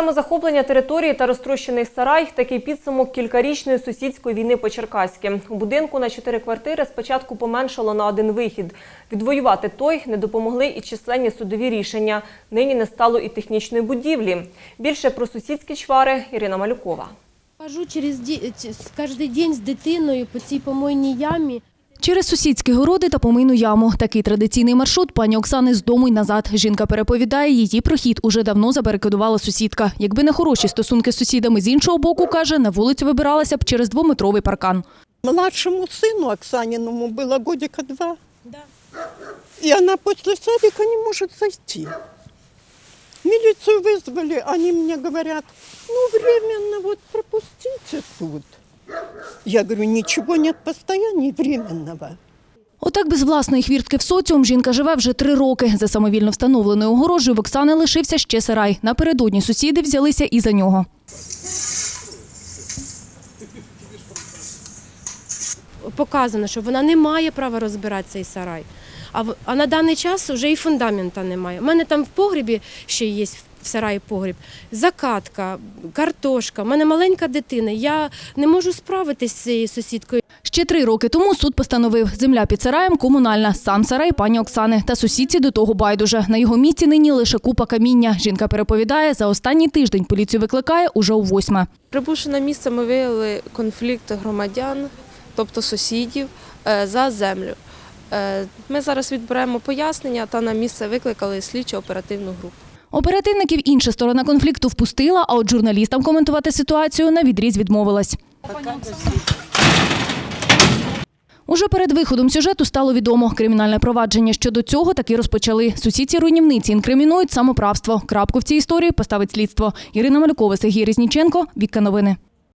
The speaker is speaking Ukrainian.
Самозахоплення території та розтрощений сарай – такий підсумок кількарічної сусідської війни по Черкаськи. У будинку на чотири квартири спочатку поменшало на один вихід. Відвоювати той не допомогли і численні судові рішення. Нині не стало і технічної будівлі. Більше про сусідські чвари Ірина Малюкова. Хожу через ді- кожен день з дитиною по цій помойній ямі. Через сусідські городи та помийну яму. Такий традиційний маршрут пані Оксани з дому й назад. Жінка переповідає, її прохід уже давно забарикадувала сусідка. Якби не хороші стосунки з сусідами з іншого боку, каже, на вулицю вибиралася б через двометровий паркан. Младшему сыну Оксаниному было годика два. И она после садика не может зайти. Милицию вызвали, они мне говорят, ну временно вот пропустите тут. Я говорю, ничего нет постояния временного. Отак без власної хвіртки в соціум жінка живе вже три роки. За самовільно встановленою огорожею в Оксани лишився ще сарай. Напередодні сусіди взялися і за нього. Показано, що вона не має права розбирати цей сарай. А, на даний час вже і фундамента немає. У мене там в погрібі ще є в сараї погріб, закатка, картошка. У мене маленька дитина. Я не можу справитися з цією сусідкою. Ще три роки тому суд постановив, земля під сараєм комунальна, сам сарай пані Оксани. Та сусідці до того байдуже. На його місці нині лише купа каміння. Жінка переповідає, за останній тиждень поліцію викликає уже у восьме. Прибувши на місце, ми виявили конфлікт громадян, тобто сусідів, е, за землю. Е, Ми зараз відберемо пояснення та на місце викликали слідчо оперативну групу. Оперативників інша сторона конфлікту впустила, а от журналістам коментувати ситуацію на відріз відмовилась. Уже перед виходом сюжету стало відомо. Кримінальне провадження щодо цього таки розпочали. Сусідці руйнівниці інкримінують самоправство. Крапку в цій історії поставить слідство. Ірина Малюкова, Сергій Резніченко. Вікка новини.